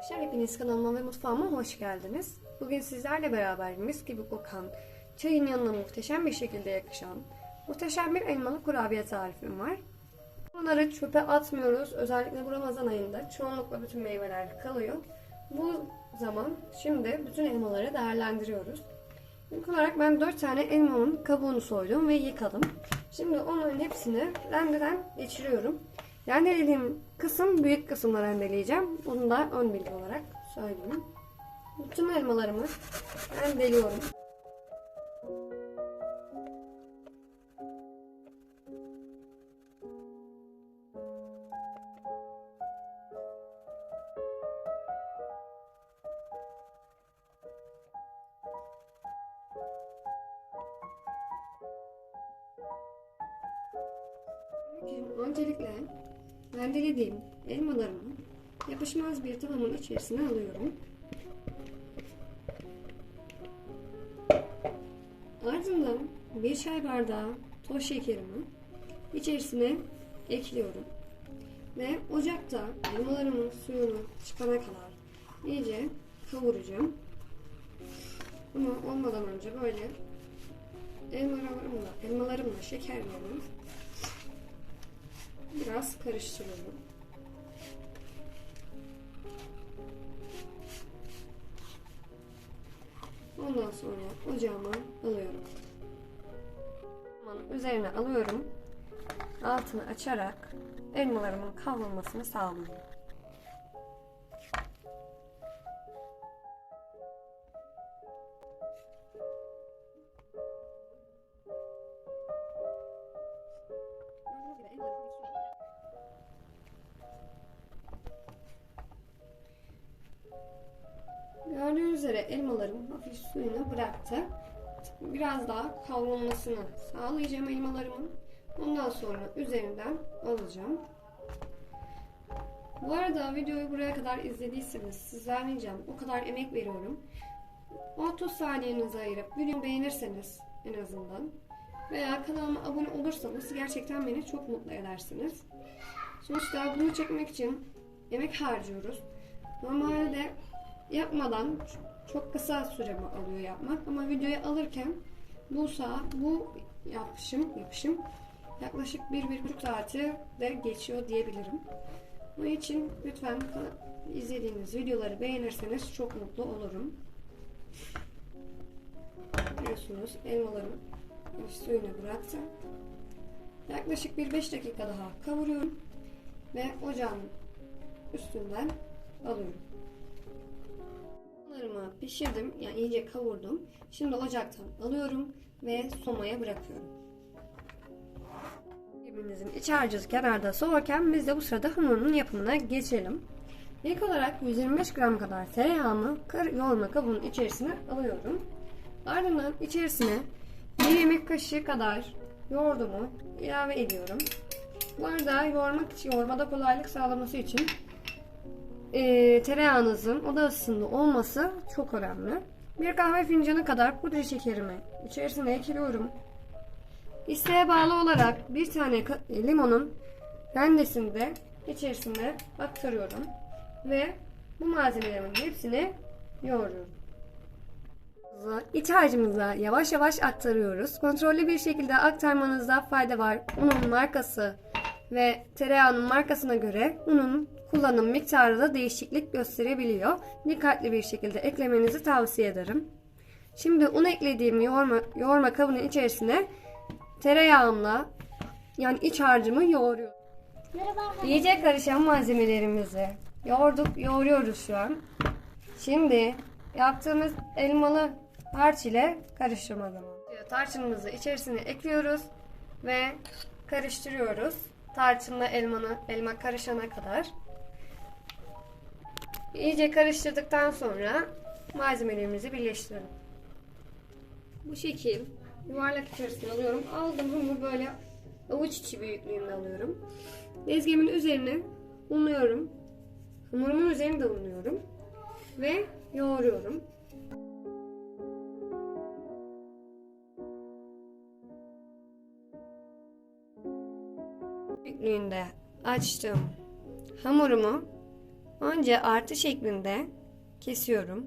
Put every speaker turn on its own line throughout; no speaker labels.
Arkadaşlar hepiniz kanalıma ve mutfağıma hoş geldiniz. Bugün sizlerle beraber mis gibi kokan, çayın yanına muhteşem bir şekilde yakışan, muhteşem bir elmalı kurabiye tarifim var. Bunları çöpe atmıyoruz. Özellikle bu Ramazan ayında çoğunlukla bütün meyveler kalıyor. Bu zaman şimdi bütün elmaları değerlendiriyoruz. İlk olarak ben 4 tane elmanın kabuğunu soydum ve yıkadım. Şimdi onların hepsini rendeden geçiriyorum. Rendelediğim kısım büyük kısımla rendeleyeceğim. Bunu da ön bilgi olarak söyleyeyim. Bütün elmalarımı rendeliyorum. Öncelikle rendelediğim elmalarımı yapışmaz bir tavamın içerisine alıyorum. Ardından bir çay bardağı toz şekerimi içerisine ekliyorum. Ve ocakta elmalarımın suyunu çıkana kadar iyice kavuracağım. Ama olmadan önce böyle elmalarımla, elmalarımla şekerlerimi biraz karıştırıyorum. Ondan sonra ocağıma alıyorum. Üzerine alıyorum. Altını açarak elmalarımın kavrulmasını sağlıyorum. Gördüğünüz üzere elmalarım hafif suyunu bıraktı. Biraz daha kavrulmasını sağlayacağım elmalarımın. Ondan sonra üzerinden alacağım. Bu arada videoyu buraya kadar izlediyseniz sizden ricam o kadar emek veriyorum. 30 saniyenizi ayırıp videomu beğenirseniz en azından veya kanalıma abone olursanız gerçekten beni çok mutlu edersiniz. Sonuçta bunu çekmek için emek harcıyoruz. Normalde yapmadan çok kısa süremi alıyor yapmak ama videoyu alırken bu saat bu yapışım yapışım yaklaşık bir bir buçuk saati de geçiyor diyebilirim. Bunun için lütfen izlediğiniz videoları beğenirseniz çok mutlu olurum. Biliyorsunuz elmalarım suyunu bıraktı. Yaklaşık bir 5 dakika daha kavuruyorum ve ocağın üstünden alıyorum. Bunlarımı pişirdim. Yani iyice kavurdum. Şimdi ocaktan alıyorum ve somaya bırakıyorum. Birbirimizin iç harcı kenarda soğurken biz de bu sırada hamurunun yapımına geçelim. İlk olarak 125 gram kadar tereyağımı kır yoğurma kabının içerisine alıyorum. Ardından içerisine bir yemek kaşığı kadar yoğurdumu ilave ediyorum. Bu arada yoğurmak için, yoğurmada kolaylık sağlaması için e, tereyağınızın oda ısısında olması çok önemli. Bir kahve fincanı kadar pudra şekerimi içerisine ekliyorum. İsteğe bağlı olarak bir tane limonun rendesini de içerisine aktarıyorum. Ve bu malzemelerin hepsini yoğuruyorum. İç harcımıza yavaş yavaş aktarıyoruz. Kontrollü bir şekilde aktarmanızda fayda var. Unun markası ve tereyağının markasına göre unun kullanım miktarı da değişiklik gösterebiliyor. Dikkatli bir şekilde eklemenizi tavsiye ederim. Şimdi un eklediğim yoğurma, yoğurma kabının içerisine tereyağımla yani iç harcımı yoğuruyorum. İyice karışan malzemelerimizi yoğurduk, yoğuruyoruz şu an. Şimdi yaptığımız elmalı harç ile karıştırma zamanı. Tarçınımızı içerisine ekliyoruz ve karıştırıyoruz. Tarçınla elmanı, elma karışana kadar. İyice karıştırdıktan sonra malzemelerimizi birleştirelim. Bu şekil yuvarlak içerisine alıyorum. Aldım hamur böyle avuç içi büyüklüğünde alıyorum. Bezgemin üzerine unluyorum. Hamurumun üzerine de unluyorum. Ve yoğuruyorum. Büyüklüğünde açtım hamurumu Önce artı şeklinde kesiyorum.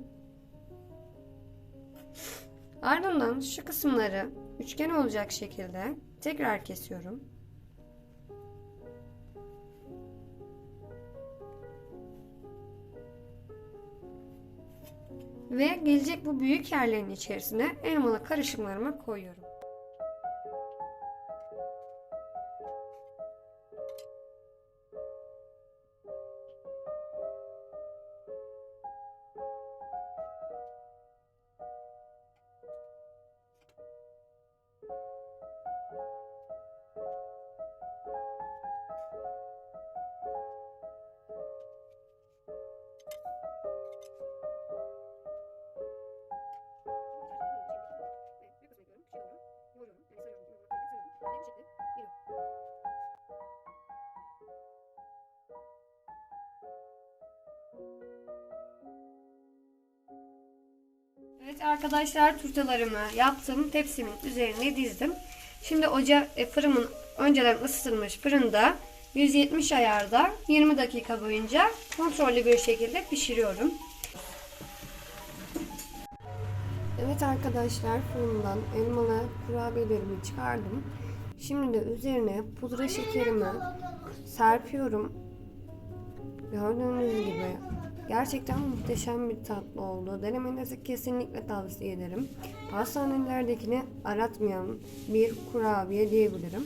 Ardından şu kısımları üçgen olacak şekilde tekrar kesiyorum. Ve gelecek bu büyük yerlerin içerisine elmalı karışımlarımı koyuyorum. Evet arkadaşlar turtalarımı yaptım. Tepsimin üzerine dizdim. Şimdi oca e, fırımın önceden ısıtılmış fırında 170 ayarda 20 dakika boyunca kontrollü bir şekilde pişiriyorum. Evet arkadaşlar fırından elmalı kurabiyelerimi çıkardım. Şimdi de üzerine pudra şekerimi serpiyorum. Gördüğünüz gibi gerçekten muhteşem bir tatlı oldu. Denemenizi kesinlikle tavsiye ederim. Pastanelerdekini aratmayan bir kurabiye diyebilirim.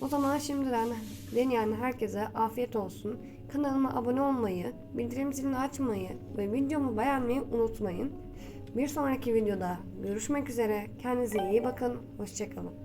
O zaman şimdiden deneyen herkese afiyet olsun. Kanalıma abone olmayı, bildirim zilini açmayı ve videomu beğenmeyi unutmayın. Bir sonraki videoda görüşmek üzere. Kendinize iyi bakın. Hoşçakalın.